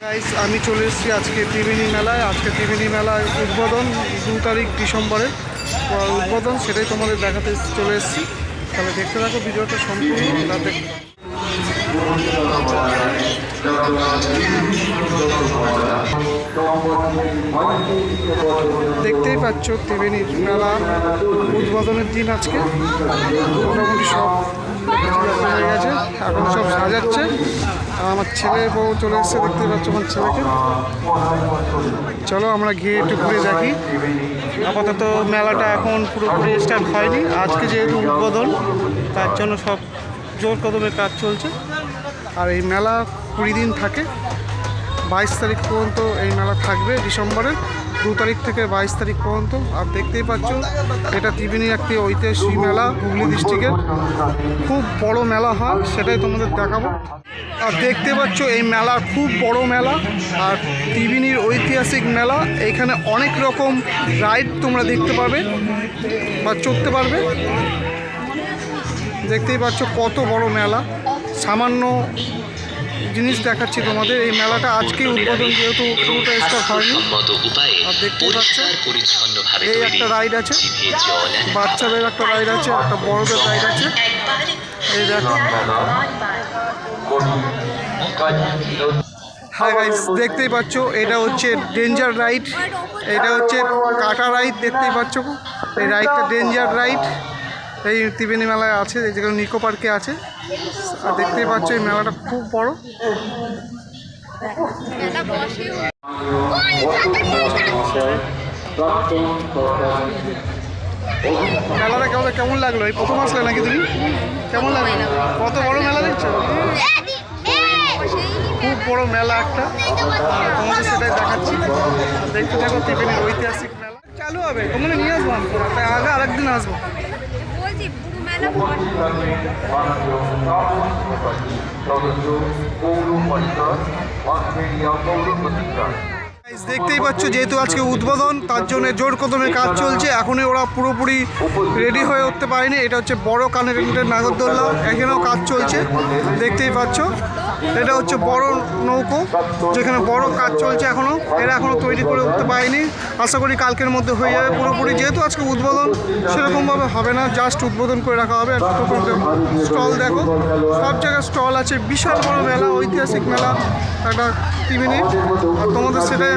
Guys আমি চলে এসেছি আজকে ত্রিবেণী মেলায়। আজকে ত্রিবেণী মেলায় উদ্বোধন দু তারিখ ডিসেম্বরের আহ, উদ্বোধন সেটাই তোমাদের দেখাতে চলে এসেছি। তাহলে দেখতে থাকো ভিডিওটা সম্পূর্ণ দেখতেই পাচ্ছ ত্রিবেণীর মেলা উদ্বোধনের দিন আজকে। মোটামুটি সব হয়ে গেছে এখন সব সাজাচ্ছে। আমার ছেলে বউ চলে এসছে দেখতেই পাচ্ছ আমার ছেলেকে। চলো আমরা গিয়ে একটু ঘুরে দেখি। আপাতত মেলাটা এখন পুরোপুরি স্টার্ট হয়নি। আজকে যেহেতু উদ্বোধন, তার জন্য সব জোর কদমে কাজ চলছে। আর এই মেলা কুড়ি দিন থাকে। বাইশ তারিখ পর্যন্ত এই মেলা থাকবে ডিসেম্বরের। দু তারিখ থেকে বাইশ তারিখ পর্যন্ত। আর দেখতেই পাচ্ছ, এটা ত্রিবেণীর একটি ঐতিহাসিক মেলা হুগলি ডিস্ট্রিক্টের খুব বড় মেলা হয়, সেটাই তোমাদের দেখাবো। আর দেখতে পাচ্ছ এই মেলা খুব বড় মেলা আর ত্রিবেণীর ঐতিহাসিক মেলা। এখানে অনেক রকম রাইড তোমরা দেখতে পাবে বা চড়তে পারবে। দেখতেই পাচ্ছ কত বড় মেলা। সামান্য জিনিস দেখাচ্ছি তোমাদের এই মেলাটা আজকে উদ্বোধন যেহেতু পুরোটা স্টার্ট হয়নি। আর দেখতেই পাচ্ছ, এই একটা রাইড আছে। বাচ্চাদের একটা রাইড আছে একটা বড়দের রাইড আছে। হ্যাঁ গাইস দেখতেই পাচ্ছ, এটা হচ্ছে ডেঞ্জার রাইড এটা হচ্ছে কাটা রাইড দেখতেই পাচ্ছ। এই রাইডটা ডেঞ্জার রাইড এই ত্রিবেণী মেলায় আছে, এই যেখানে নিকো পার্কে আছে। আর দেখতেই পাচ্ছ, এই মেলাটা খুব বড়। মেলাটা কেমন কেমন লাগল? এই প্রথম আসলে নাকি তুমি? কেমন লাগল? কত বড় মেলা দেখছ? খুব বড় মেলা একটা। তোমাদের সেটাই দেখাচ্ছি। দেখতে থাকো ত্রিবেণীর ঐতিহাসিক মেলা। চালু হবে তোমরা নিয়ে আসব আমি তাই আগে আরেকদিন আসব। পুরো Guys, দেখতেই পাচ্ছ, যেহেতু আজকে উদ্বোধন, তার জন্য জোর কদমে কাজ চলছে। এখনই ওরা পুরোপুরি রেডি হয়ে উঠতে পারেনি। এটা হচ্ছে বড় কানেক্টেড নাগরদোল্লা। এখানেও কাজ চলছে। দেখতেই পাচ্ছ, এটা হচ্ছে বড় নৌকো, যেখানে বড় কাজ চলছে এখনও। এরা এখনও তৈরি করে উঠতে পারেনি। আশা করি কালকের মধ্যে হয়ে যাবে পুরোপুরি। যেহেতু আজকে উদ্বোধন, সেরকমভাবে হবে না। জাস্ট উদ্বোধন করে রাখা হবে। আর স্টল দেখো। সব জায়গায় স্টল আছে। বিশাল বড় মেলা, ঐতিহাসিক মেলা। একটা টিভি আর তোমাদের সেটাই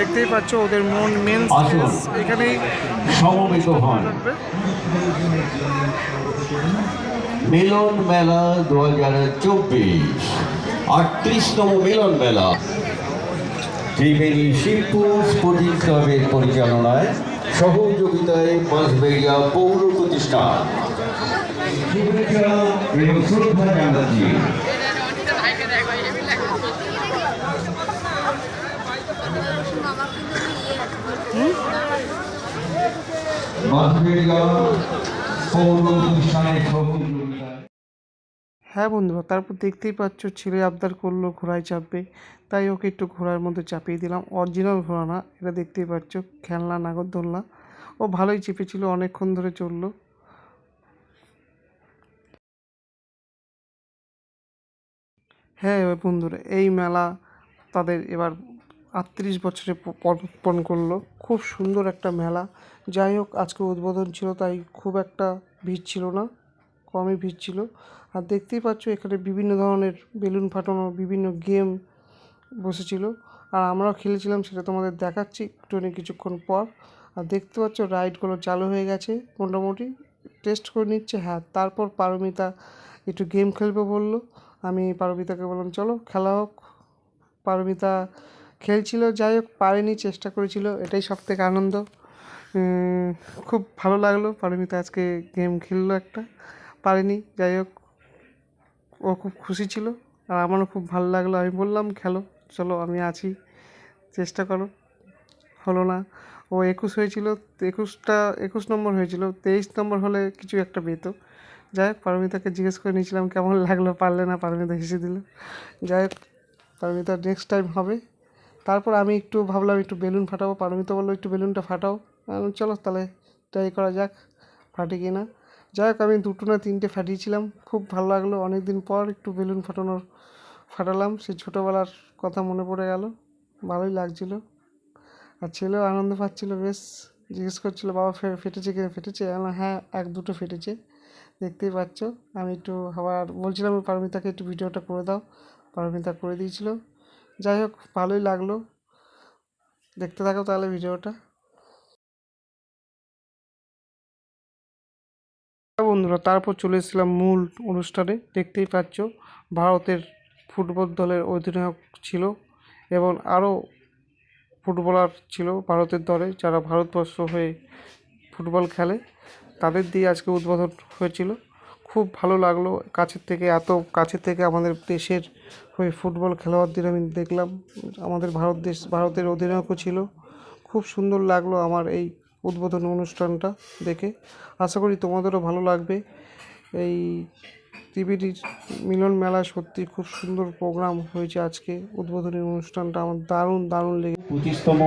দেখতেই পাচ্ছ ওদের মন মেন। এখানেই সমবেত হন। মিলন মেলা দু হাজার চব্বিশ। আটত্রিশতম মিলন মেলা। ত্রিবেণী শিল্প স্পোর্টিং ক্লাবের পরিচালনায় সহযোগিতায় বাঁশবেড়িয়া পৌর প্রতিষ্ঠান। হ্যাঁ বন্ধুরা তারপর দেখতেই পাচ্ছ ছেলে আবদার করল, ঘোড়ায় চাপবে। তাই ওকে একটু ঘোড়ার মধ্যে চাপিয়ে দিলাম। অরিজিনাল ঘোড়া না, এটা দেখতেই পাচ্ছ, খেলনা, নাগরদোলনা। ও ভালোই চেপেছিল, অনেকক্ষণ ধরে চলল। হ্যাঁ বন্ধুরা, এই মেলা তাদের এবার আটত্রিশ বছরে প- পদার্পণ করল। খুব সুন্দর একটা মেলা। যাই হোক, আজকে উদ্বোধন ছিল, তাই খুব একটা ভিড় ছিল না। কমই ভিড় ছিল। আর দেখতেই পাচ্ছ, এখানে বিভিন্ন ধরনের বেলুন ফাটানো, বিভিন্ন গেম বসেছিল। আর আমরাও খেলেছিলাম, সেটা তোমাদের দেখাচ্ছি একটু কিছুক্ষণ পর। আর দেখতে পাচ্ছ, রাইডগুলো চালু হয়ে গেছে, মোটামুটি। টেস্ট করে নিচ্ছে হ্যাঁ তারপর পারমিতা একটু গেম খেলবে বলল। আমি পারমিতাকে বললাম, চলো, খেলা হোক। পারমিতা খেলছিল, যাই হোক পারেনি, চেষ্টা করেছিল, এটাই সব থেকে আনন্দ খুব ভালো লাগল পারমিতা আজকে গেম খেললো একটা, পারেনি, যাই হোক, ও খুব খুশি ছিল, আর আমারও খুব ভালো লাগল, আমি বললাম খেলো, চলো আমি আছি, চেষ্টা করো, হলো না, ও একুশ হয়েছিল, একুশটা, একুশ নম্বর হয়েছিল, তেইশ নম্বর হলে কিছু একটা পেত, যাই হোক, পারমিতাকে জিজ্ঞেস করে নিয়েছিলাম কেমন লাগল, পারলে না, পারমিতা হেসে দিল, যাই হোক, পারমিতা নেক্সট টাইম হবে তারপর আমি একটু ভাবলাম একটু বেলুন ফাটাবো পারমিতা বলল একটু বেলুনটা ফাটাও। চলো তাহলে ট্রাই করা যাক ফাটে কি না। যাই হোক আমি দুটো না তিনটে ফাটিয়েছিলাম খুব ভালো লাগল। অনেক দিন পর একটু বেলুন ফাটানোর ফাটালাম সেই ছোটোবেলার কথা মনে পড়ে গেল ভালোই লাগছিল। আর ছেলেও আনন্দ পাচ্ছিল বেশ জিজ্ঞেস করছিল বাবা ফেটেছে কি ফেটেছে? আমি বললাম, হ্যাঁ এক দুটো ফেটেছে দেখতেই পাচ্ছ। আমি একটু আবার বলছিলাম পারমিতাকে একটু ভিডিওটা করে দাও। পারমিতা করে দিয়েছিল। যাই হোক, ভালোই লাগল। দেখতে থাকো তাহলে ভিডিওটা। বন্ধুরা, তারপর চলে এসেছিলাম মূল অনুষ্ঠানে। দেখতেই পাচ্ছ, ভারতের ফুটবল দলের অধিনায়ক ছিল এবং আরও ফুটবলার ছিল ভারতের দলে যারা ভারতবর্ষ হয়ে ফুটবল খেলে। তাদের দিয়ে আজকে উদ্বোধন হয়েছিল। খুব ভালো লাগল। কাছের থেকে, এত কাছের থেকে আমাদের দেশের হয়ে ফুটবল খেলোয়াড়দের আমি দেখলাম। আমাদের ভারত দেশ, ভারতের অধিনায়কও ছিল। খুব সুন্দর লাগল আমার এই উদ্বোধন অনুষ্ঠানটা দেখে। আশা করি তোমাদেরও ভালো লাগবে। এই টিভিটির মিলন মেলা সত্যি খুব সুন্দর প্রোগ্রাম হয়েছে আজকে। উদ্বোধনী অনুষ্ঠানটা আমার দারুণ দারুণ লেগে পঁচিশতম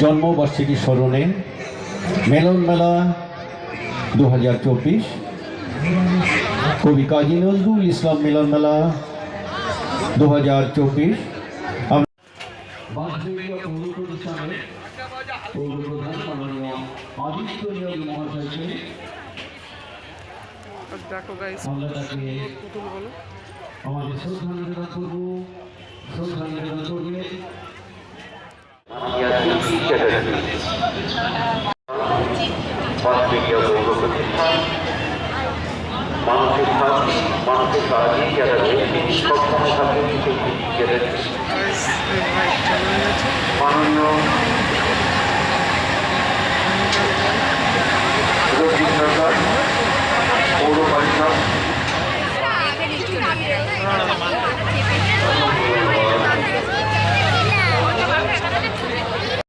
জন্মবার্ষিকী স্মরণে মেলন মেলা দু হাজার চব্বিশ কবি কাজী নজরুল ইসলাম মিলন মেলা দু হাজার চব্বিশ মহাশয়কে দেখো গাইস আমরা তাকে পুতুল বলো আমাদের শ্রদ্ধা নিবেদন করব শ্রদ্ধা নিবেদন করবে অস্ট্রেলীয় পৌর প্রতিষ্ঠান মানুষের mantık hali yaratır. Toplama takip teknik yaratır. Manın